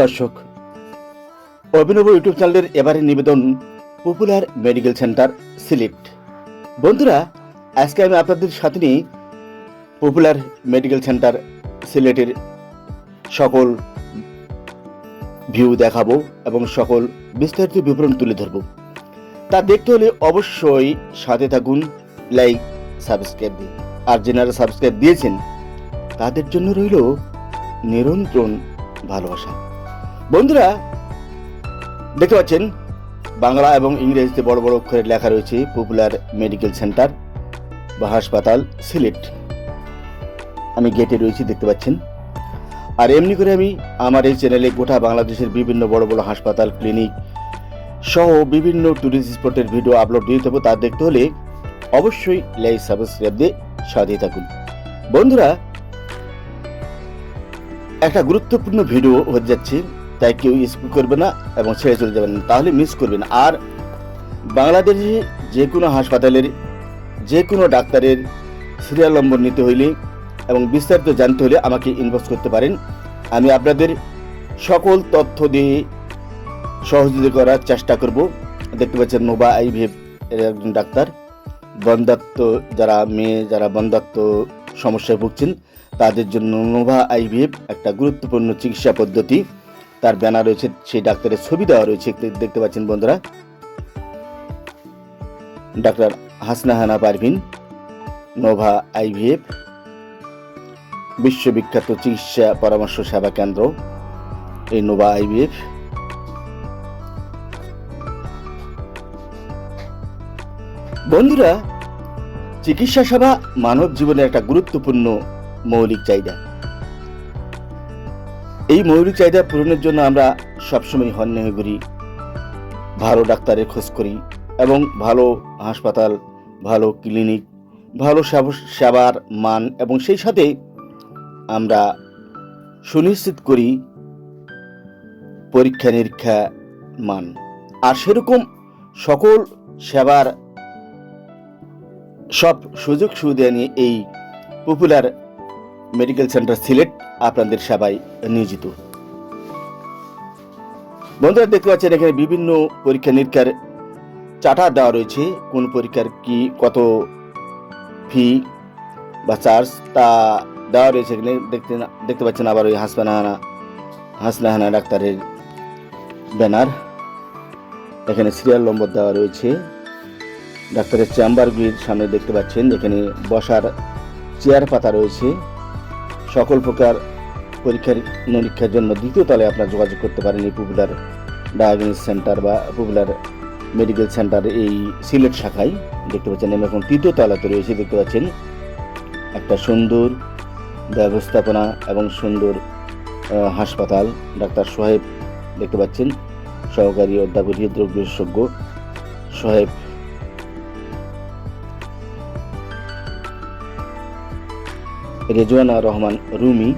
দর্শক, অভিনব ইউটিউব চ্যানেলের এবারে নিবেদন পপুলার মেডিকেল সেন্টার সিলেট বন্ধুরা, আজকে আমি আপনাদের সাথে নিয়ে পপুলার মেডিকেল সেন্টার সিলেটের সকল ভিউ দেখাবো এবং সকল বিস্তারিত বিবরণ তুলে ধরবো। তা দেখতে হলে অবশ্যই সাথে থাকুন লাইক সাবস্ক্রাইব দিন। আর যেনারা সাবস্ক্রাইব দিয়েছেন, তাদের জন্য রইল নিরন্তর ভালোবাসা। বন্ধুরা, দেখতে পাচ্ছেন, বাংলা এবং ইংরেজিতে বড় বড় অক্ষরে লেখা রয়েছে পপুলার মেডিকেল সেন্টার বা হাসপাতাল, সিলেট। আমি গেটে রয়েছি, দেখতে পাচ্ছেন। আর এমনি করে আমি আমার এই চ্যানেলে গোটা বাংলাদেশের বিভিন্ন বড় বড় হাসপাতাল ক্লিনিক সহ বিভিন্ন ট্যুরিস্ট স্পটের ভিডিও আপলোড দিয়ে দেবো। তা দেখতে হলে অবশ্যই লাইক সাবস্ক্রাইব দিয়ে সাথে থাকুন। বন্ধুরা, একটা গুরুত্বপূর্ণ ভিডিও হয়ে যাচ্ছে। তাই কেউ স্কিপ করবে না এবং ছেড়ে চলে যাবেন তাহলে মিস করবেন। আর বাংলাদেশে যে কোনো হাসপাতালের, যে কোনো ডাক্তারের সিরিয়াল নম্বর নিতে হইলে এবং বিস্তারিত জানতে হলে আমাকে ইনবক্স করতে পারেন। আমি আপনাদের সকল তথ্য দিয়ে সহযোগিতা করার চেষ্টা করব। দেখতে পাচ্ছেন নোবা আইভিএফ এর একজন ডাক্তার। বন্ধাত্ম যারা মেয়ে, যারা বন্ধাত্ম সমস্যায় ভুগছেন, তাদের জন্য নোভা আইভিএফ একটা গুরুত্বপূর্ণ চিকিৎসা পদ্ধতি। তার ব্যানার রয়েছে, সেই ডাক্তারের ছবি দেওয়া রয়েছে দেখতে পাচ্ছেন বন্ধুরা। ডাক্তার হাসনা হানা পারভিন, নোভা আইভিএফ, বিশ্ববিখ্যাত চিকিৎসা পরামর্শ সেবা কেন্দ্র, এই নোভা আইভিএফ। বন্ধুরা, চিকিৎসা সেবা মানব জীবনের একটা গুরুত্বপূর্ণ মৌলিক চাহিদা। এই মৌলিক চাহিদা পূরণের জন্য আমরা সবসময় হন্যে হয়ে ঘুরি। ভালো ডাক্তারের খোঁজ করি এবং ভালো হাসপাতাল, ভালো ক্লিনিক, ভালো সেবার মান এবং সেই সাথে আমরা সুনিশ্চিত করি পরীক্ষা নিরীক্ষা মান। আর সেরকম সকল সেবার সব সুযোগ সুবিধা নিয়ে এই পপুলার মেডিকেল সেন্টার সিলেট, আপনাদের সেবায় নিয়োজিত। বন্ধুরা, দেখতে পাচ্ছেন, এখানে বিভিন্ন পরীক্ষা নিরীক্ষার চার্টার দেওয়া রয়েছে। কোন পরীক্ষার কি, কত ফি বা চার্জ তা দেওয়া রয়েছে এখানে। দেখতে দেখতে পাচ্ছেন আবার ওই হাসপানাহানা হাসনাহানা ডাক্তারের ব্যানার। এখানে সিরিয়াল নম্বর দেওয়া রয়েছে। ডাক্তারের চেম্বারগুলির সামনে দেখতে পাচ্ছেন এখানে বসার চেয়ার পাতা রয়েছে। সকল প্রকার পরীক্ষার নিরীক্ষার জন্য দ্বিতীয় তলায় আপনারা যোগাযোগ করতে পারেন এই পপুলার ডায়াগনোস সেন্টার বা পপুলার মেডিকেল সেন্টার এই সিলেট শাখায়। দেখতে পাচ্ছেন এবং এখন তৃতীয় তলাতে রয়েছে, দেখতে পাচ্ছেন একটা সুন্দর ব্যবস্থাপনা এবং সুন্দর হাসপাতাল। ডাক্তার সোহেব দেখতে পাচ্ছেন, সহকারী অধ্যাপক হৃদরোগ বিশেষজ্ঞ সোহেব। রেজওয়ানা রহমান রুমি,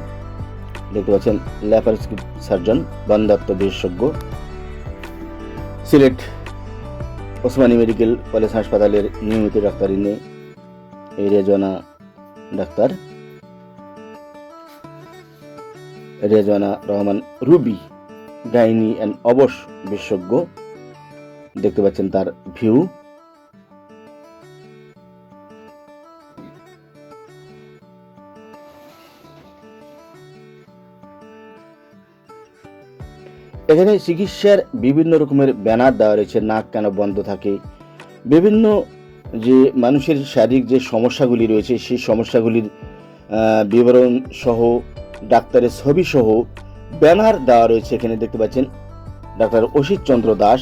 দেখতে পাচ্ছেন ল্যাপারস্কিপ সার্জন বন্ধাত্ম বিশেষজ্ঞ। সিলেট ওসমানী মেডিকেল কলেজ হাসপাতালের নিয়মিত ডাক্তার ইনে এই Rezwana doctor. Rezwana Rahman Ruby gynae and obs বিশেষজ্ঞ। দেখতে পাচ্ছেন তার ভিউ। এখানে চিকিৎসার বিভিন্ন রকমের ব্যানার দেওয়া রয়েছে, নাক কেন বন্ধ থাকে। বিভিন্ন যে মানুষের শারীরিক যে সমস্যাগুলি রয়েছে, সেই সমস্যাগুলির বিবরণ সহ, ডাক্তারের ছবি সহ ব্যানার দেওয়া রয়েছে। এখানে দেখতে পাচ্ছেন ডাক্তার অসিত চন্দ্র দাস,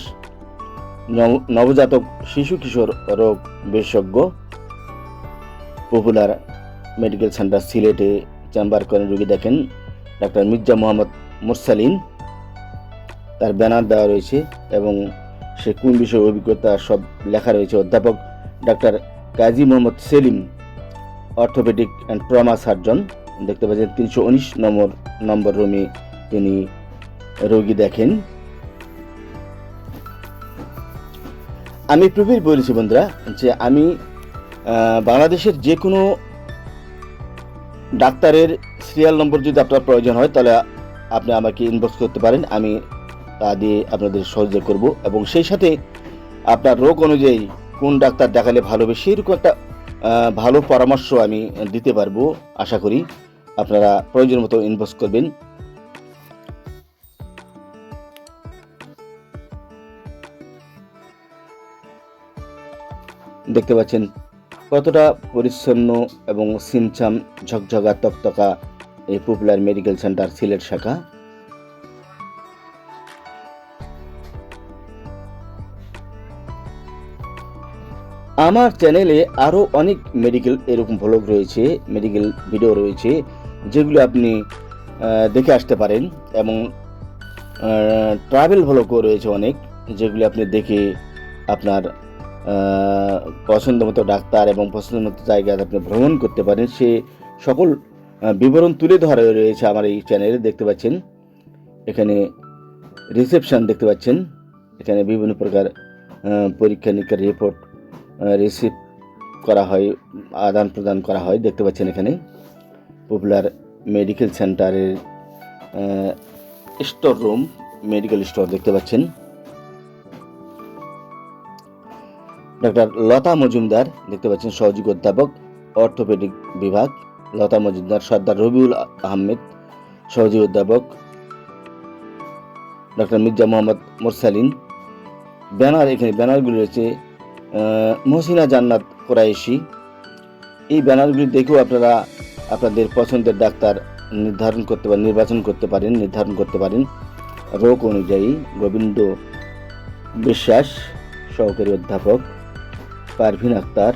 নব- নবজাতক শিশু কিশোর রোগ বিশেষজ্ঞ পপুলার মেডিকেল সেন্টার সিলেটে চেম্বার করেন রোগী। দেখেন ডাক্তার মির্জা মোহাম্মদ মুরসালিন। তার ব্যানার দেওয়া রয়েছে এবং সে কোন বিষয়ে অভিজ্ঞতা সব লেখা রয়েছে। অধ্যাপক doctor Kazi Mohammad Selim, orthopaedic and trauma surgeon. দেখতে পাচ্ছেন তিনশো উনিশ নম্বর নম্বর রুমে তিনি রোগী দেখেন। আমি পূর্বেই বলেছি বন্ধুরা যে আমি বাংলাদেশের যে কোনো ডাক্তারের সিরিয়াল নম্বর যদি আপনার প্রয়োজন হয়, তাহলে আপনি আমাকে ইনবক্স করতে পারেন। আমি তা দিয়ে আপনাদের সহযোগ করব এবং সেই সাথে আপনার রোগ অনুযায়ী কোন ডাক্তার দেখালে ভালো হবে সেরকম একটা ভালো পরামর্শ আমি দিতে পারব, আশা করি আপনারা প্রয়োজন মতো ইনবক্স করবেন। দেখতে পাচ্ছেন কতটা পরিচ্ছন্ন এবং সিমচাম ঝকঝকা তকতকা এই পপুলার মেডিকেল সেন্টার সিলেট শাখা। আমার চ্যানেলে আরও অনেক মেডিকেল এরকম ভ্লগ রয়েছে মেডিকেল ভিডিও রয়েছে, যেগুলো আপনি দেখে আসতে পারেন এবং ট্রাভেল ভ্লগও রয়েছে অনেক, যেগুলি আপনি দেখে আপনার পছন্দ মতো ডাক্তার এবং পছন্দ মতো জায়গায় আপনি ভ্রমণ করতে পারেন, সে সকল বিবরণ তুলে ধরা রয়েছে আমার এই চ্যানেলে দেখতে পাচ্ছেন। এখানে রিসেপশন দেখতে পাচ্ছেন। এখানে বিভিন্ন প্রকার পরীক্ষা নিরীক্ষার রিপোর্ট রিসিভ করা হয়, আদান প্রদান করা হয়, দেখতে পাচ্ছেন এখানে। পপুলার মেডিকেল সেন্টারের স্টোর রুম মেডিকেল স্টোর দেখতে পাচ্ছেন। ডক্টর লতা মজুমদার দেখতে পাচ্ছেন, সহযোগী অধ্যাপক অর্থোপেডিক বিভাগ। লতা মজুমদার, সর্দার রবিউল আহমেদ, সহযোগী অধ্যাপক। ডক্টর মির্জা মোহাম্মদ মোরসালিন। ব্যানার এখানে, ব্যানারগুলি রয়েছে মহসিনা জান্নাত কোরাইশি। এই ব্যানারগুলি দেখেও আপনারা আপনাদের পছন্দের ডাক্তার নির্ধারণ করতে পারেন, নির্বাচন করতে পারেন, নির্ধারণ করতে পারেন। রোগ অনুযায়ী গোবিন্দ বিশ্বাস সহকারী অধ্যাপক পারভিন আক্তার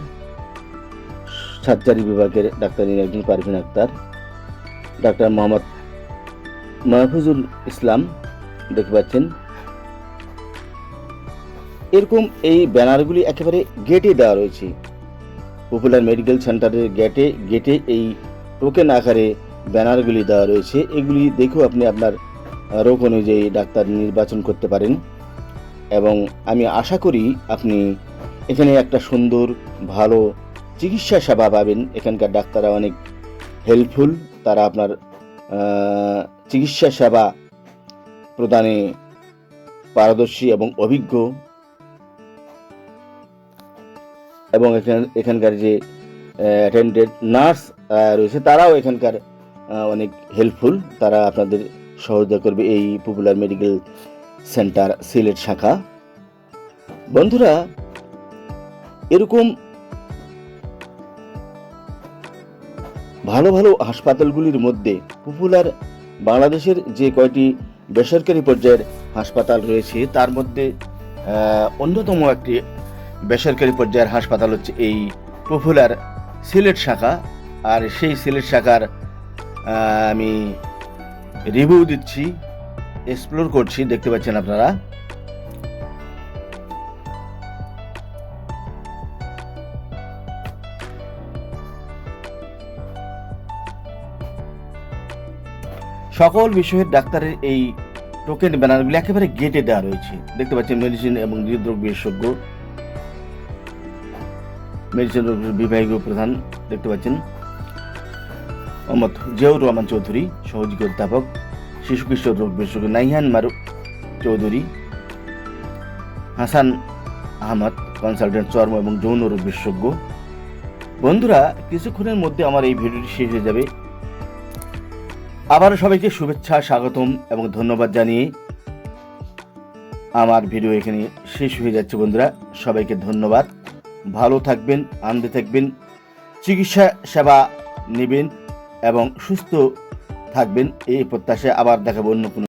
সার্জারি বিভাগের ডাক্তার একজন পারভিন আক্তার, ডাক্তার মোহাম্মদ মাহফুজুল ইসলাম দেখতে পাচ্ছেন। এরকম এই ব্যানারগুলি একেবারে গেটে দেওয়া রয়েছে। পপুলার মেডিকেল সেন্টারের গেটে গেটে এই টোকেন আকারে ব্যানারগুলি দেওয়া রয়েছে। এগুলি দেখেও আপনি আপনার রোগ অনুযায়ী ডাক্তার নির্বাচন করতে পারেন। এবং আমি আশা করি আপনি এখানে একটা সুন্দর, ভালো চিকিৎসা সেবা পাবেন। এখানকার ডাক্তাররা অনেক হেল্পফুল তারা আপনার চিকিৎসা সেবা প্রদানে পারদর্শী এবং অভিজ্ঞ। এবং এখান এখানকার যে অ্যাটেন্ডেড নার্স রয়েছে, তারাও এখানকার অনেক হেল্পফুল তারা আপনাদের সহযোগিতা করবে এই পপুলার মেডিকেল সেন্টার সিলেট শাখা। বন্ধুরা, এরকম ভালো ভালো হাসপাতালগুলির মধ্যে পপুলার বাংলাদেশের যে কয়টি বেসরকারি পর্যায়ের হাসপাতাল রয়েছে, তার মধ্যে অন্যতম একটি বেসরকারি পর্যায়ের হাসপাতাল হচ্ছে এই পপুলার সিলেট শাখা, আর সেই সিলেট শাখার আমি রিভিউ দিচ্ছি এক্সপ্লোর করছি, দেখতে পাচ্ছেন আপনারা। সকল বিষয়ের ডাক্তারের এই টোকেন ব্যানারগুলি একেবারে গেটে দেওয়া রয়েছে। দেখতে পাচ্ছেন মেডিসিন এবং হৃদরোগ বিশেষজ্ঞ মেডিসিন বিভাগীয় প্রধান দেখতে পাচ্ছেন। মোহাম্মদ জিয়াউর রহমান চৌধুরী, সহযোগী অধ্যাপক, শিশু কিশোর রোগ বিশেষজ্ঞ নাইহান মারুক চৌধুরী, হাসান আহমদ কনসালটেন্ট চর্ম এবং যৌন রোগ বিশেষজ্ঞ। বন্ধুরা, কিছুক্ষণের মধ্যে আমার এই ভিডিওটি শেষ হয়ে যাবে। আবারও সবাইকে শুভেচ্ছা, স্বাগতম এবং ধন্যবাদ জানিয়ে আমার ভিডিও এখানে শেষ হয়ে যাচ্ছে বন্ধুরা। সবাইকে ধন্যবাদ। ভালো থাকবেন, আনন্দে থাকবেন, চিকিৎসা সেবা নেবেন এবং সুস্থ থাকবেন, এই প্রত্যাশায় আবার দেখাবো অন্য কোনো